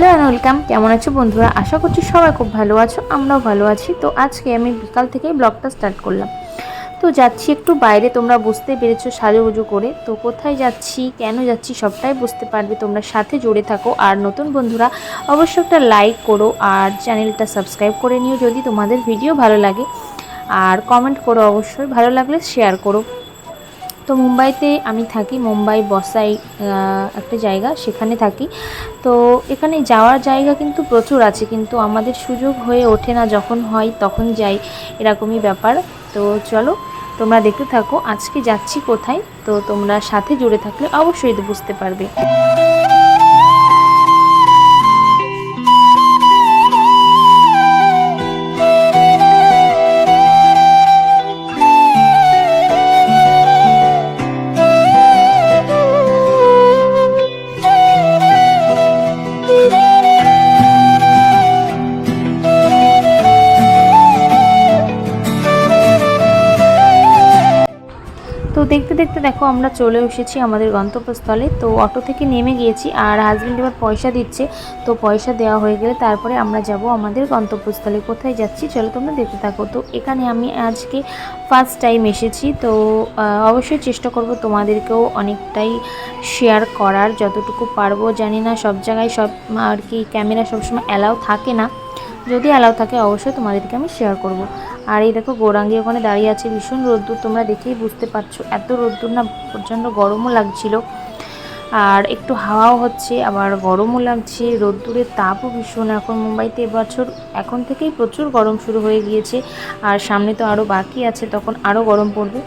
Hello and welcome কেমন আছো বন্ধুরা? আশা করছি সবাই খুব ভালো আছো, আমরাও ভালো আছি। তো আজকে আমি বিকাল থেকেই ব্লগটা স্টার্ট করলাম। তো যাচ্ছি একটু বাইরে, তোমরা বুঝতে পেরেছ সাজুগুজু করে। তো কোথায় যাচ্ছি, কেন যাচ্ছি সবটাই বুঝতে পারবে। তোমরা সাথে জুড়ে থাকো। আর নতুন বন্ধুরা, অবশ্যই একটা লাইক করো আর চ্যানেলটা সাবস্ক্রাইব করে নিও যদি তোমাদের ভিডিও ভালো লাগে। আর কমেন্ট করো অবশ্যই। ভালো লাগলে শেয়ার করো। তো মুম্বাইতে আমি থাকি, মুম্বাই, বসাই একটা জায়গা, সেখানে থাকি। তো এখানে যাওয়ার জায়গা কিন্তু প্রচুর আছে, কিন্তু আমাদের সুযোগ হয়ে ওঠে না, যখন হয় তখন যাই, এরকমই ব্যাপার। তো চলো, তোমরা দেখতে থাকো, আজকে যাচ্ছি কোথায়, তো তোমরা সাথে জুড়ে থাকলে অবশ্যই বুঝতে পারবে। দেখো, আমরা চলে এসেছি আমাদের গন্তব্যস্থলে। তো অটো থেকে নেমে গিয়েছি আর হাজব্যান্ড এবার পয়সা দিচ্ছে। তো পয়সা দেওয়া হয়ে গেলে তারপরে আমরা যাব আমাদের গন্তব্যস্থলে। কোথায় যাচ্ছি চলো তোমরা দেখতে থাকো। তো এখানে আমি আজকে ফার্স্ট টাইম এসেছি। তো অবশ্যই চেষ্টা করব তোমাদেরকেও অনেকটাই শেয়ার করার। যতটুকু পারব, জানি না, সব জায়গায় সব আর কি ক্যামেরা সবসময় অ্যালাউ থাকে না। যদি অ্যালাউ থাকে, অবশ্যই তোমাদেরকে আমি শেয়ার করব। আর এই দেখো গৌরাঙ্গি ওখানে দাঁড়িয়ে আছে। ভীষণ রোদ্দুর, তোমরা দেখেই বুঝতে পারছ। এত রোদ্দুর না, প্রচণ্ড গরমও লাগছিল। আর একটু হাওয়াও হচ্ছে, আবার গরমও লাগছে। রোদ্দুরের তাপও ভীষণ। এখন মুম্বাইতে এবছর এখন থেকেই প্রচুর গরম শুরু হয়ে গিয়েছে। আর সামনে তো আরও বাকি আছে, তখন আরও গরম পড়বে।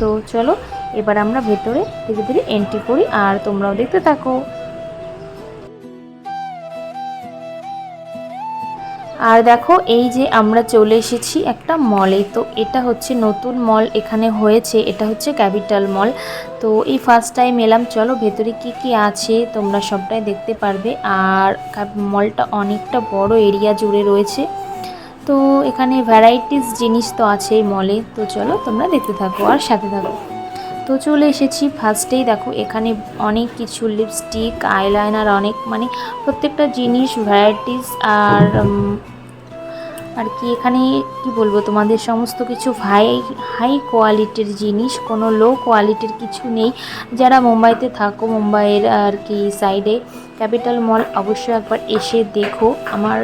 তো চলো, এবার আমরা ভেতরে ধীরে ধীরে এন্ট্রি করি। আর তোমরাও দেখতে থাকো। আর দেখো, এই যে আমরা চলে এসেছি একটা মলে তো এটা হচ্ছে নতুন মল এখানে হয়েছে, এটা হচ্ছে ক্যাপিটাল মল তো এই ফার্স্ট টাইম এলাম, চলো ভেতরে কি কি আছে তোমরা সবটাই দেখতে পারবে। আর মলটা অনেকটা বড় এরিয়া জুড়ে রয়েছে। তো এখানে ভ্যারাইটিস জিনিস তো আছেই মলে তো চলো তোমরা দেখতে থাকো আর সাথে থাকো। তো চলে এসেছি ফার্স্টেই দেখো এখানে অনেক কিছু লিপস্টিক আইলাইনার অনেক মানে প্রত্যেকটা জিনিস ভ্যারাইটিস আর আর কি এখানে কি বলব, তোমাদের সমস্ত কিছু হাই হাই কোয়ালিটির জিনিস, কোনো লো কোয়ালিটির কিছু নেই। যারা মুম্বাইতে থাকো, মুম্বাইয়ের আর কি সাইডে ক্যাপিটাল মল অবশ্যই একবার এসে দেখো। আমার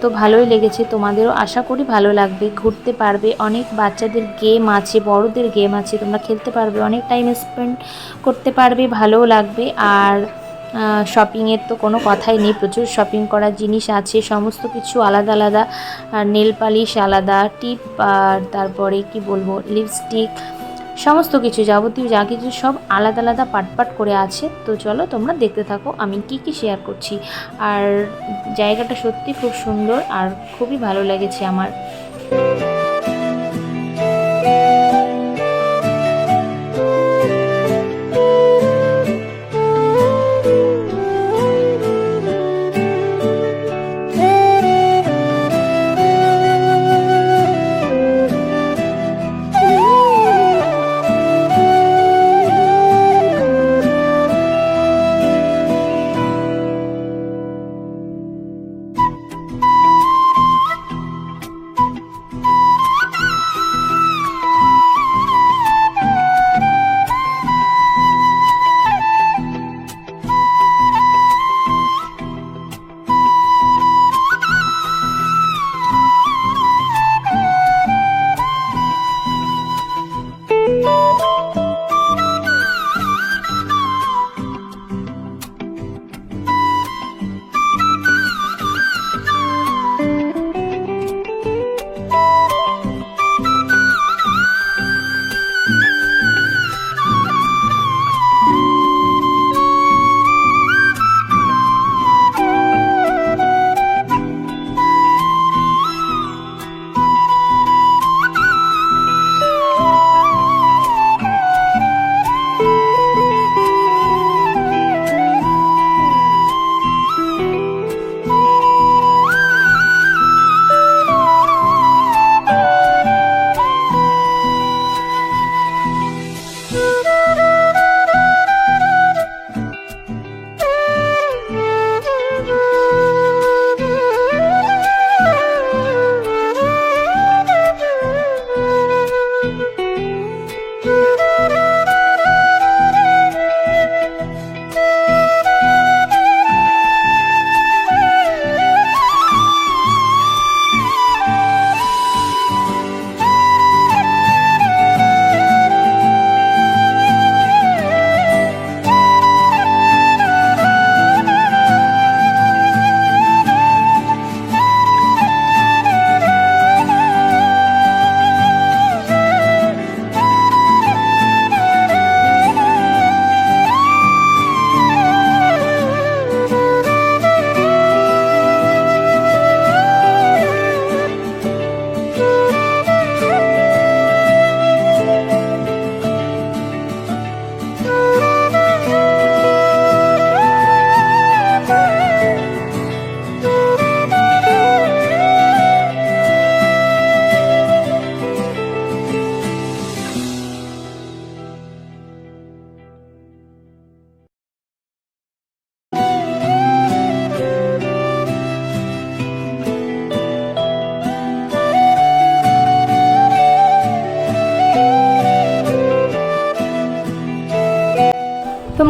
তো ভালোই লেগেছে, তোমাদেরও আশা করি ভালো লাগবে। ঘুরতে পারবে, অনেক বাচ্চাদের গেম আছে, বড়দের গেম আছে, তোমরা খেলতে পারবে, অনেক টাইম স্পেন্ড করতে পারবে, ভালোও লাগবে। আর শপিংয়ের তো কোনো কথাই নেই, প্রচুর শপিং করার জিনিস আছে, সমস্ত কিছু আলাদা আলাদা। নেল পালিশ আলাদা টিপ আর তারপরে কি বলব লিপস্টিক সমস্ত কিছু যাবতীয় যা কিছু সব আলাদা আলাদা পাট পাট করে আছে। তো চলো তোমরা দেখতে থাকো, আমি কি কি শেয়ার করছি। আর জায়গাটা সত্যি খুব সুন্দর আর খুবই ভালো লেগেছে আমার।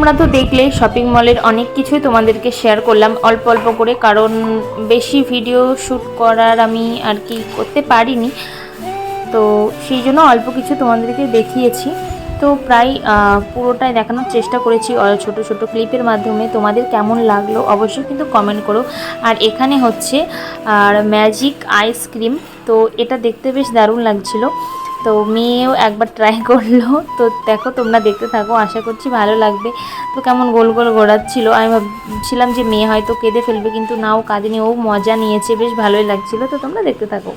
তোমরা তো দেখলেই শপিং মলের অনেক কিছুই তোমাদেরকে শেয়ার করলাম। অল্প অল্প করে, কারণ বেশি ভিডিও শ্যুট করার আমি আর কি করতে পারিনি। তো সেই জন্য অল্প কিছু তোমাদেরকে দেখিয়েছি। তো প্রায় পুরোটাই দেখানোর চেষ্টা করেছি ছোট ছোট ক্লিপের মাধ্যমে। তোমাদের কেমন লাগল অবশ্যই কিন্তু কমেন্ট করো। আর এখানে হচ্ছে, আর ম্যাজিক আইসক্রিম তো এটা দেখতে বেশ দারুণ লাগছিল। তো মেয়েও একবার ট্রাই করল। তো দেখো তোমরা দেখতে থাকো, আশা করছি ভালো লাগবে। তো কেমন গোল গোল ঘোরাচ্ছিল। আমি ভাবছিলাম যে মেয়ে হয়তো কেঁদে ফেলবে, কিন্তু না, ও কাঁদেনি, ও মজা নিয়েছে, বেশ ভালোই লাগছিল। তো তোমরা দেখতে থাকো।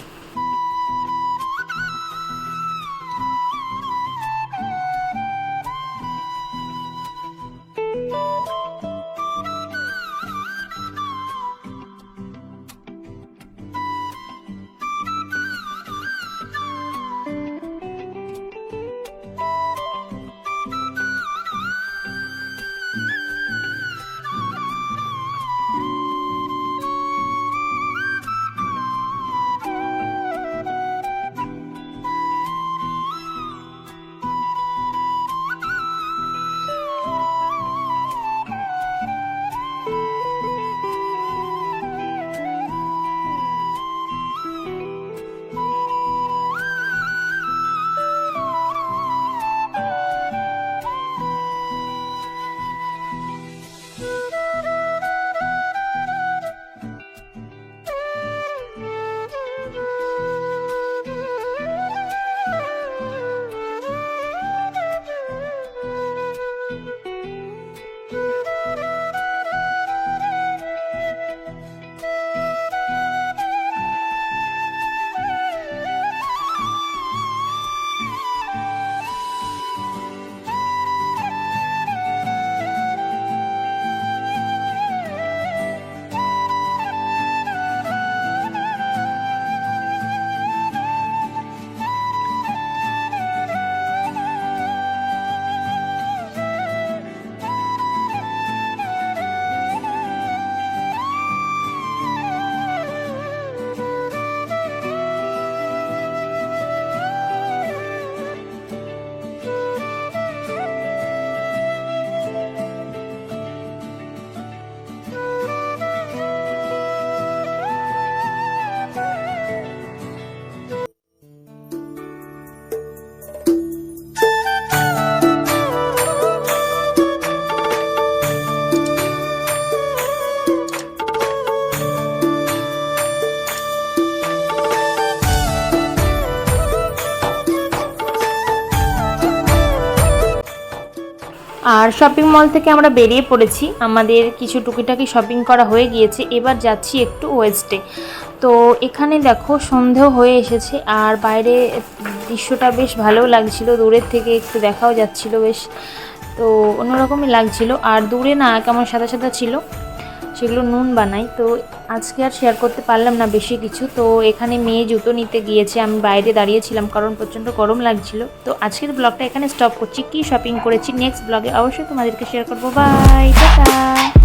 আর শপিং মল থেকে আমরা বেরিয়ে পড়েছি। আমাদের কিছু টুকিটাকি শপিং করা হয়ে গিয়েছে। এবার যাচ্ছি একটু ওয়েস্টে তো এখানে দেখো সন্ধেও হয়ে এসেছে আর বাইরে দৃশ্যটা বেশ ভালো লাগছিল। দূরের থেকে একটু দেখাও যাচ্ছিল বেশ। তো অন্যরকমই লাগছিল। আর দূরে না, কেমন সাদা সাদা ছিল। সেগুলো নুন বানাই। তো আজকে আর শেয়ার করতে পারলাম না বেশি কিছু। তো এখানে মেয়ে জুতো নিতে গিয়েছে। আমি বাইরে দাঁড়িয়েছিলাম কারণ প্রচণ্ড গরম লাগছিল। তো আজকের ব্লগটা এখানে স্টপ করছি। কি শপিং করেছি নেক্সট ব্লগে অবশ্যই তোমাদেরকে শেয়ার করব। Bye tata!